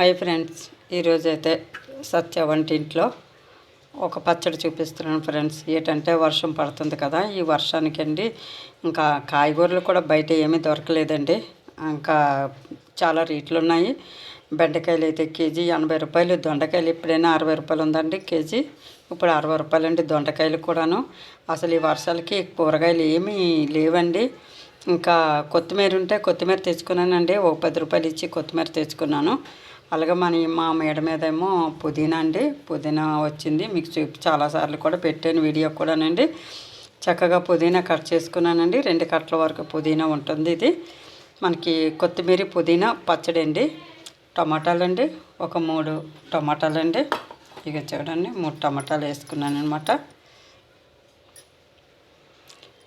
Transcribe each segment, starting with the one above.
Hi friends ఈరోజైతే సత్య వంటింట్లో ఒక పచ్చడి చూపిస్తున్నాను ఫ్రెండ్స్. ఏంటంటే వర్షం పడుతుంది కదా ఈ వర్షానికి అండి ఇంకా కాయగూరలు కూడా బయట ఏమీ దొరకలేదండి. ఇంకా చాలా రేట్లు ఉన్నాయి బెండకాయలు అయితే కేజీ ఎనభై రూపాయలు దొండకాయలు ఎప్పుడైనా అరవై రూపాయలు ఉందండి కేజీ. ఇప్పుడు అరవై రూపాయలు అండి దొండకాయలు కూడాను. అసలు ఈ వర్షాలకి కూరగాయలు ఏమీ లేవండి. ఇంకా కొత్తిమీర ఉంటే కొత్తిమీర తెచ్చుకున్నానండి. ఒక పది రూపాయలు ఇచ్చి కొత్తిమీర తెచ్చుకున్నాను. అలాగే మన మా మేడ మీద ఏమో పుదీనా అండి. పుదీనా వచ్చింది. మీకు చూపి చాలాసార్లు కూడా పెట్టాను వీడియో కూడానండి. చక్కగా పుదీనా కట్ చేసుకున్నానండి. రెండు కట్టల వరకు పుదీనా ఉంటుంది ఇది. మనకి కొత్తిమీర పుదీనా పచ్చడి అండి. టమాటాలండి ఒక మూడు టమాటాలండి ఇక చూడండి మూడు టమాటాలు వేసుకున్నాను అనమాట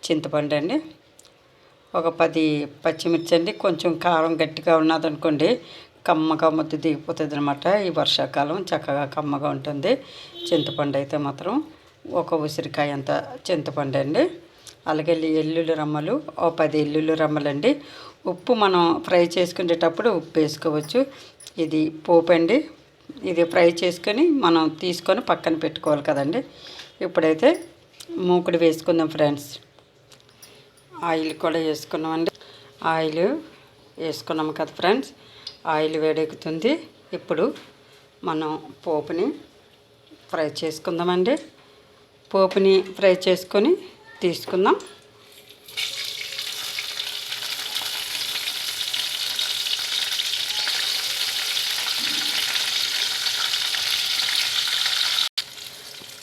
చింతపండు అండి. ఒక పది పచ్చిమిర్చి అండి. కొంచెం కారం గట్టిగా ఉన్నదనుకోండి కమ్మగా ముద్ద దిగిపోతుంది అనమాట ఈ వర్షాకాలం చక్కగా కమ్మగా ఉంటుంది. చింతపండు అయితే మాత్రం ఒక ఉసిరికాయ అంత చింతపండు అండి. అలాగే ఎల్లుల్లి రమ్మలు ఓ పది ఎల్లుల్లి రమ్మలండి. ఉప్పు మనం ఫ్రై చేసుకునేటప్పుడు ఉప్పు వేసుకోవచ్చు. ఇది పోపు అండి. ఇది ఫ్రై చేసుకొని మనం తీసుకొని పక్కన పెట్టుకోవాలి కదండి. ఇప్పుడైతే మూకుడు వేసుకుందాం ఫ్రెండ్స్. ఆయిల్ కూడా వేసుకున్నామండి. ఆయిల్ వేసుకున్నాం కదా ఫ్రెండ్స్. ఆయిల్ వేడెక్కుతుంది. ఇప్పుడు మనం పోపుని ఫ్రై చేసుకుందామండి. పోపుని ఫ్రై చేసుకొని తీసుకుందాం.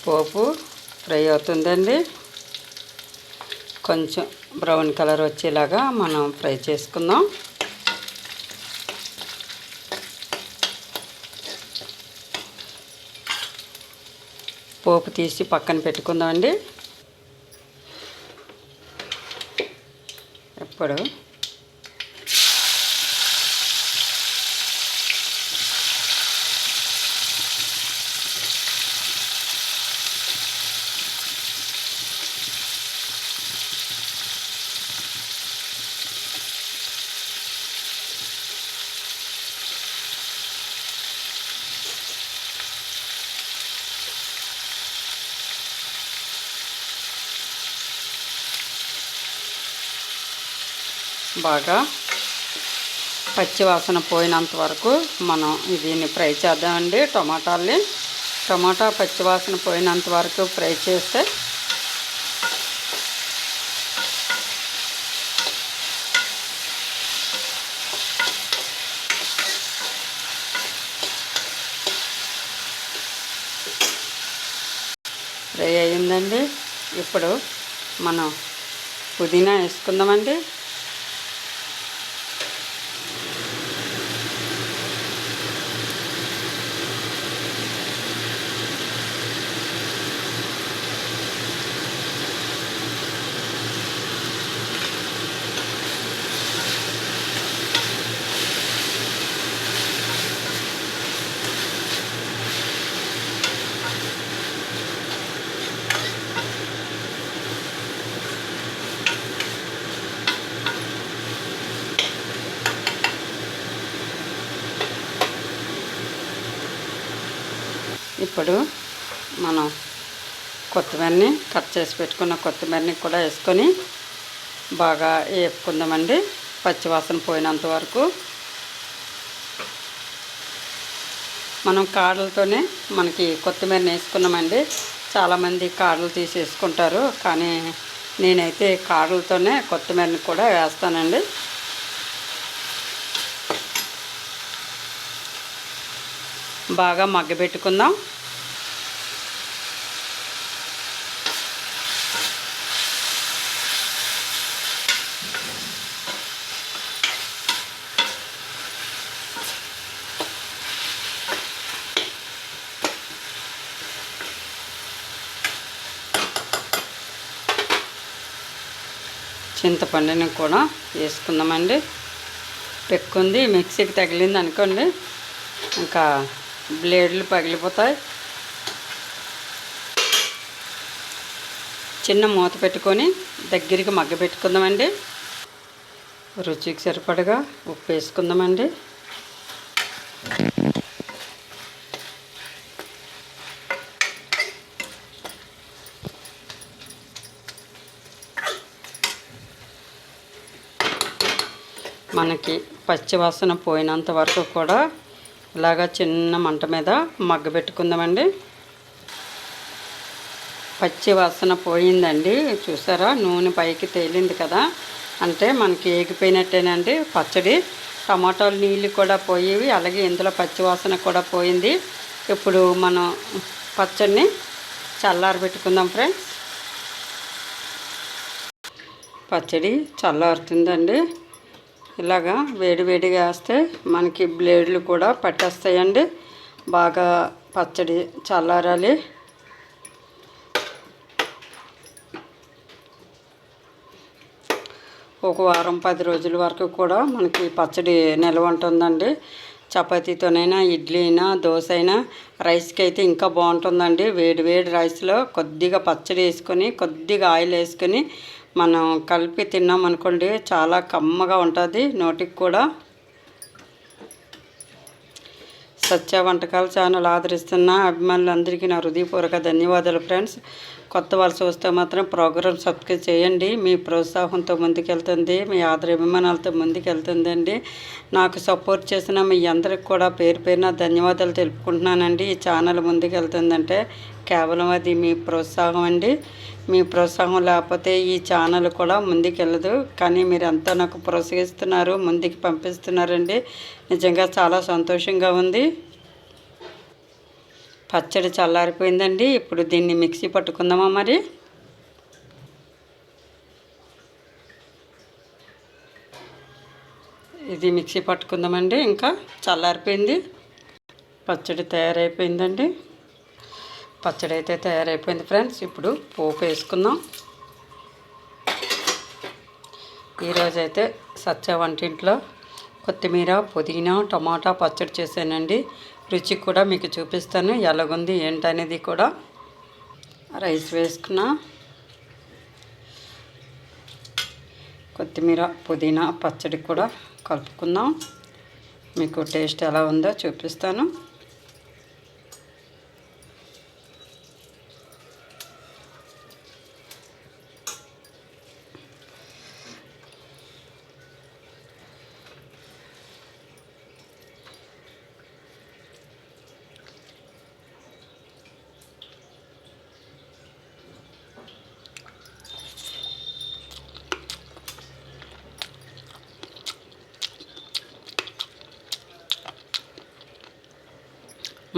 పోపు ఫ్రై అవుతుందండి. కొంచెం బ్రౌన్ కలర్ వచ్చేలాగా మనం ఫ్రై చేసుకుందాం. పోపు తీసి పక్కన పెట్టుకుందామండి. ఇప్పుడు బాగా పచ్చివాసన పోయినంత వరకు మనం దీన్ని ఫ్రై చేద్దామండి టమాటాలని. టమాటా పచ్చివాసన పోయినంత వరకు ఫ్రై చేస్తే ఫ్రై అయిందండి ఇప్పుడు మనం పుదీనా వేసుకుందామండి. ఇప్పుడు మనం కొత్తిమీరని కట్ చేసి పెట్టుకున్న కొత్తిమీరని కూడా వేసుకొని బాగా వేపుకుందామండి. పచ్చివాసన పోయినంత వరకు మనం కాడలతోనే మనకి కొత్తిమీరని వేసుకున్నామండి. చాలామంది కాడలు తీసేసుకుంటారు కానీ నేనైతే కాడలతోనే కొత్తిమీరని కూడా వేస్తానండి. బాగా మగ్గబెట్టుకుందాం చింతపండుని కూడా వేసుకుందామండి. పెక్కుంది మిక్సీకి తగిలింది అనుకోండి ఇంకా బ్లేడ్లు పగిలిపోతాయి. చిన్న మూత పెట్టుకొని దగ్గరికి మగ్గ పెట్టుకుందామండి. రుచికి సరిపడగా ఉప్పు వేసుకుందామండి. మనకి పచ్చివాసన పోయినంత వరకు కూడా ఇలాగా చిన్న మంట మీద మగ్గ పెట్టుకుందామండి. పచ్చి వాసన పోయిందండి. చూసారా? నూనె పైకి తేలింది కదా. అంటే మనకి ఏగిపోయినట్టేనండి పచ్చడి. టమాటాలు నీళ్ళు కూడా పోయేవి అలాగే ఇందులో పచ్చి వాసన కూడా పోయింది. ఇప్పుడు మనం పచ్చడిని చల్లారబెట్టుకుందాం ఫ్రెండ్స్. పచ్చడి చల్లారుతుందండి. ఇలాగా వేడివేడిగా వేస్తే మనకి బ్లేడ్లు కూడా పట్టేస్తాయండి. బాగా పచ్చడి చల్లారాలి. ఒక వారం పది రోజుల వరకు కూడా మనకి పచ్చడి నిల్వ ఉంటుందండి. చపాతీతోనైనా ఇడ్లీ అయినా దోశ అయినా రైస్కి అయితే ఇంకా బాగుంటుందండి. వేడి వేడి రైస్లో కొద్దిగా పచ్చడి వేసుకొని కొద్దిగా ఆయిల్ వేసుకొని మనం కలిపి తిన్నాం అనుకోండి చాలా కమ్మగా ఉంటుంది నోటికి కూడా. సత్య వంటకాలు ఛానల్ ఆదరిస్తున్న అభిమానులందరికీ నా హృదయపూర్వక ధన్యవాదాలు ఫ్రెండ్స్. కొత్త వాళ్ళు చూస్తే మాత్రం ప్రోగ్రామ్ సబ్స్క్రైబ్ చేయండి. మీ ప్రోత్సాహంతో ముందుకెళ్తుంది మీ ఆదర అభిమానాలతో ముందుకెళ్తుందండి. నాకు సపోర్ట్ చేసిన మీ అందరికి కూడా పేరు పేరున ధన్యవాదాలు తెలుపుకుంటున్నానండి. ఈ ఛానల్ ముందుకెళ్తుందంటే కేవలం అది మీ ప్రోత్సాహం అండి. మీ ప్రోత్సాహం లేకపోతే ఈ ఛానల్ కూడా ముందుకెళ్ళదు కానీ మీరు ఎంతో నాకు ప్రోత్సహిస్తున్నారు ముందుకు పంపిస్తున్నారండి. నిజంగా చాలా సంతోషంగా ఉంది. పచ్చడి చల్లారిపోయిందండి. ఇప్పుడు దీన్ని మిక్సీ పట్టుకుందామా మరి? ఇది మిక్సీ పట్టుకుందామండి. ఇంకా చల్లారిపోయింది. పచ్చడి తయారైపోయిందండి. పచ్చడి అయితే తయారైపోయింది ఫ్రెండ్స్. ఇప్పుడు పోపు వేసుకుందాం. ఈరోజైతే సత్య వంటింట్లో కొత్తిమీర పుదీనా టమాటా పచ్చడి చేశానండి. రుచి కూడా మీకు చూపిస్తాను. ఎలాగుంది ఏంటనేది కూడా రైస్ వేసుకున్న. కొత్తిమీర పుదీనా పచ్చడి కూడా కలుపుకుందాం. మీకు టేస్ట్ ఎలా ఉందో చూపిస్తాను.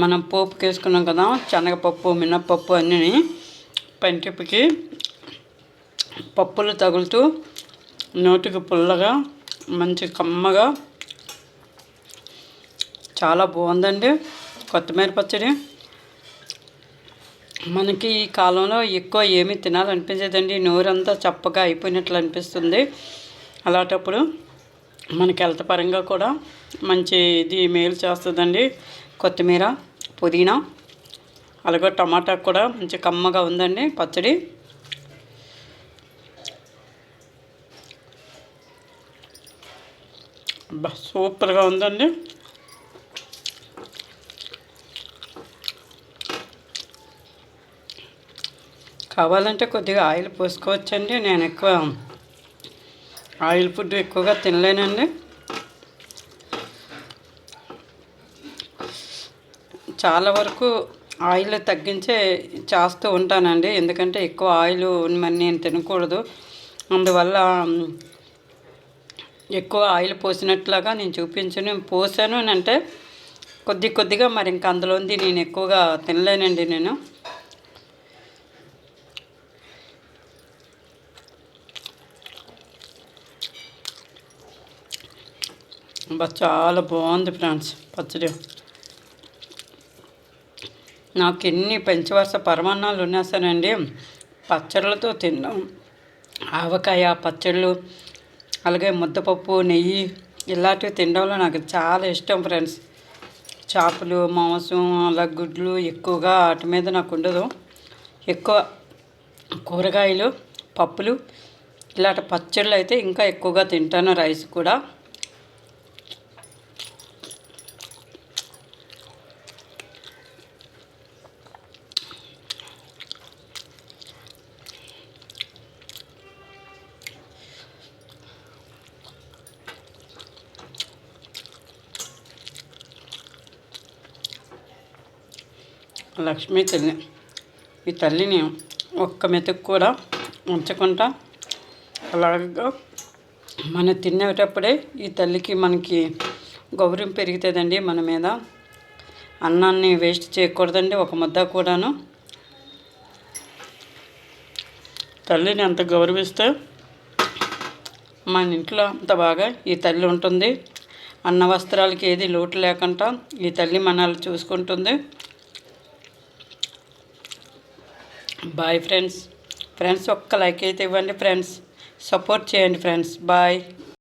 మనం పోపు వేసుకున్నాం కదా శనగపప్పు మినప్పప్పు అన్నీ పంటిపికి పప్పులు తగులుతూ నోటికి పుల్లగా మంచి కమ్మగా చాలా బాగుందండి కొత్తిమీర పచ్చడి. మనకి ఈ కాలంలో ఎక్కువ ఏమీ తినాలనిపించదండి నోరంతా చప్పగా అయిపోయినట్లు అనిపిస్తుంది. అలాంటప్పుడు మనకి హెల్త్ పరంగా కూడా మంచి ఇది మేలు చేస్తుందండి కొత్తిమీర. పుదీనా అలాగే టమాటా కూడా మంచి కమ్మగా ఉందండి పచ్చడి. సూపర్గా ఉందండి. కావాలంటే కొద్దిగా ఆయిల్ పోసుకోవచ్చండి నేను ఎక్కువ ఆయిల్ ఫుడ్ ఎక్కువగా తినలేనండి. చాలా వరకు ఆయిల్ తగ్గించే చేస్తూ ఉంటానండి. ఎందుకంటే ఎక్కువ ఆయిల్ మరి నేను తినకూడదు. అందువల్ల ఎక్కువ ఆయిల్ పోసినట్లుగా నేను చూపించను. పోసాను అంటే కొద్ది కొద్దిగా మరి ఇంకా అందులోంది నేను ఎక్కువగా తినలేనండి నేను. చాలా బాగుంది ఫ్రెండ్స్ పచ్చడి. నాకు ఎన్ని పంచవర్ష పరమాన్నాలు ఉన్నాసానండి పచ్చళ్ళతో తిన్నాం. ఆవకాయ పచ్చళ్ళు అలాగే ముద్దపప్పు నెయ్యి ఇలాంటివి తినడంలో నాకు చాలా ఇష్టం ఫ్రెండ్స్. చేపలు మాంసం అలా గుడ్లు ఎక్కువగా వాటి మీద నాకు ఉండదు. ఎక్కువ కూరగాయలు పప్పులు ఇలాంటి పచ్చళ్ళు అయితే ఇంకా ఎక్కువగా తింటాను రైస్ కూడా. లక్ష్మీ తల్లి. ఈ తల్లిని ఒక్క మెతుకు కూడా ఉంచకుండా అలాగా మనం తినేటప్పుడే ఈ తల్లికి మనకి గౌరవం పెరుగుతుందండి మన మీద. అన్నాన్ని వేస్ట్ చేయకూడదండి ఒక ముద్ద కూడాను. తల్లిని అంత గౌరవిస్తే మన ఇంట్లో అంత బాగా ఈ తల్లి ఉంటుంది. అన్న వస్త్రాలకి ఏది లోటు లేకుండా ఈ తల్లి మనల్ని చూసుకుంటుంది. బాయ్ ఫ్రెండ్స్ ఫ్రెండ్స్ ఒక్క లైక్ అయితే ఇవ్వండి ఫ్రెండ్స్ సపోర్ట్ చేయండి ఫ్రెండ్స్ బాయ్